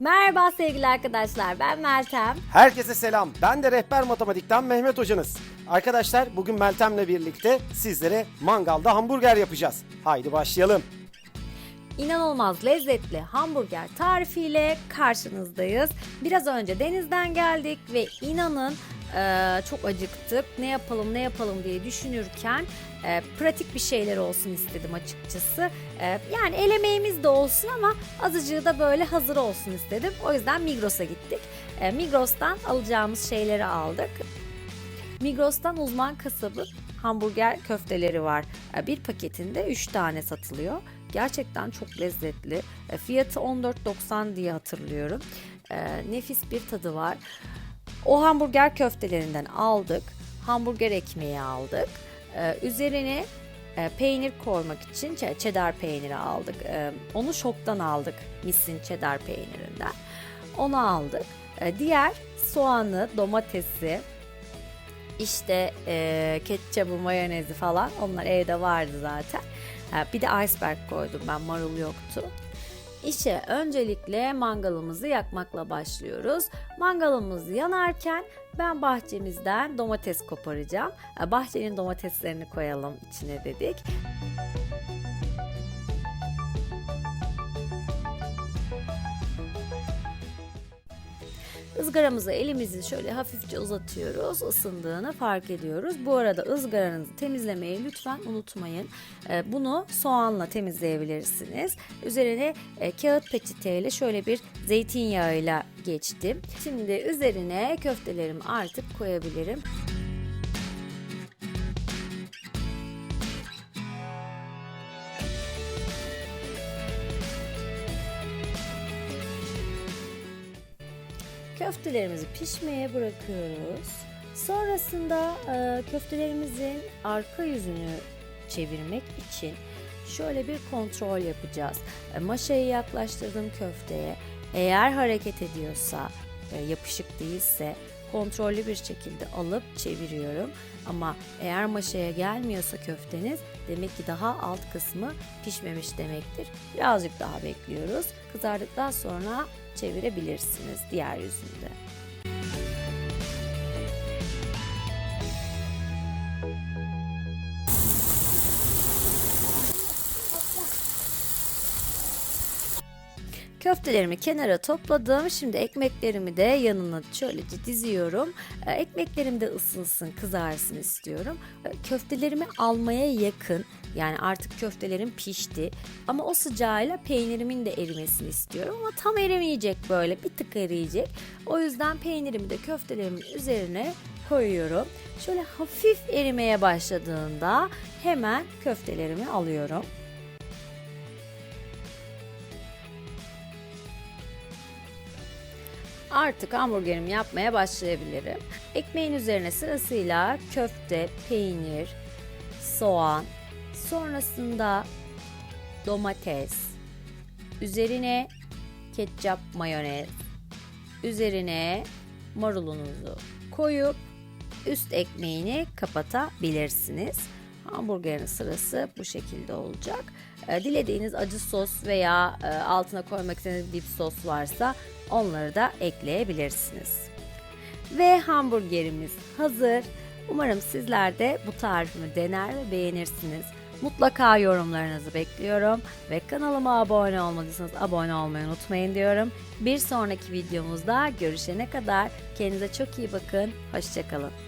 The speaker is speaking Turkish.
Merhaba sevgili arkadaşlar ben Meltem. Herkese selam. Ben de rehber matematikten Mehmet hocanız. Arkadaşlar bugün Meltem'le birlikte sizlere mangalda hamburger yapacağız. Haydi başlayalım. İnanılmaz lezzetli hamburger tarifiyle karşınızdayız. Biraz önce denizden geldik ve inanın eee, çok acıktık. Ne yapalım ne yapalım diye düşünürken eee, pratik bir şeyler olsun istedim açıkçası. Eee, yani el emeğimiz de olsun ama azıcığı da böyle hazır olsun istedim. O yüzden Migros'a gittik. Eee, Migros'tan alacağımız şeyleri aldık. Migros'tan uzman kasabın hamburger köfteleri var. E, Bir paketinde 3 tane satılıyor. Gerçekten çok lezzetli. E, Fiyatı 14.90 diye hatırlıyorum. E, Nefis bir tadı var. O hamburger köftelerinden aldık. Hamburger ekmeği aldık. E, Üzerine e, peynir koymak için ç- cheddar peyniri aldık. E, Onu şoktan aldık. Missin cheddar peynirinden. Onu aldık. E, Diğer soğanı, domatesi, işte e, ketçabı, mayonezi falan onlar evde vardı zaten. Ha, bir de iceberg koydum ben marul yoktu. İşe öncelikle mangalımızı yakmakla başlıyoruz. Mangalımız yanarken ben bahçemizden domates koparacağım. Ha, Bahçenin domateslerini koyalım içine dedik. Izgaramızı elimizi şöyle hafifçe uzatıyoruz. Isındığını fark ediyoruz. Bu arada ızgaranızı temizlemeyi lütfen unutmayın. Ee, Bunu soğanla temizleyebilirsiniz. Üzerine e, kağıt peçeteyle şöyle bir zeytinyağıyla geçtim. Şimdi üzerine köftelerimi artık koyabilirim. Köftelerimizi pişmeye bırakıyoruz. Sonrasında e, köftelerimizin arka yüzünü çevirmek için şöyle bir kontrol yapacağız. E, maşayı yaklaştırdım köfteye. Eğer hareket ediyorsa, e, yapışık değilse kontrollü bir şekilde alıp çeviriyorum. Ama eğer maşaya gelmiyorsa köfteniz demek ki daha alt kısmı pişmemiş demektir. Birazcık daha bekliyoruz. Kızardıktan sonra çevirebilirsiniz diğer yüzünde. Köftelerimi kenara topladım. Şimdi ekmeklerimi de yanına şöylece diziyorum. Ee, Ekmeklerim de ısınsın, kızarsın istiyorum. Ee, Köftelerimi almaya yakın. Yani artık köftelerim pişti. Ama o sıcağıyla peynirimin de erimesini istiyorum. Ama tam erimeyecek böyle. Bir tık eriyecek. O yüzden peynirimi de köftelerimin üzerine koyuyorum. Şöyle hafif erimeye başladığında hemen köftelerimi alıyorum. Artık hamburgerimi yapmaya başlayabilirim. Ekmeğin üzerine sırasıyla köfte, peynir, soğan, sonrasında domates, üzerine ketçap, mayonez, üzerine marulunuzu koyup üst ekmeğini kapatabilirsiniz. Hamburgerin sırası bu şekilde olacak. E, Dilediğiniz acı sos veya e, altına koymak istediğiniz dip sos varsa onları da ekleyebilirsiniz. Ve hamburgerimiz hazır. Umarım sizler de bu tarifimi dener ve beğenirsiniz. Mutlaka yorumlarınızı bekliyorum ve kanalıma abone olmadıysanız abone olmayı unutmayın diyorum. Bir sonraki videomuzda görüşene kadar kendinize çok iyi bakın. Hoşçakalın.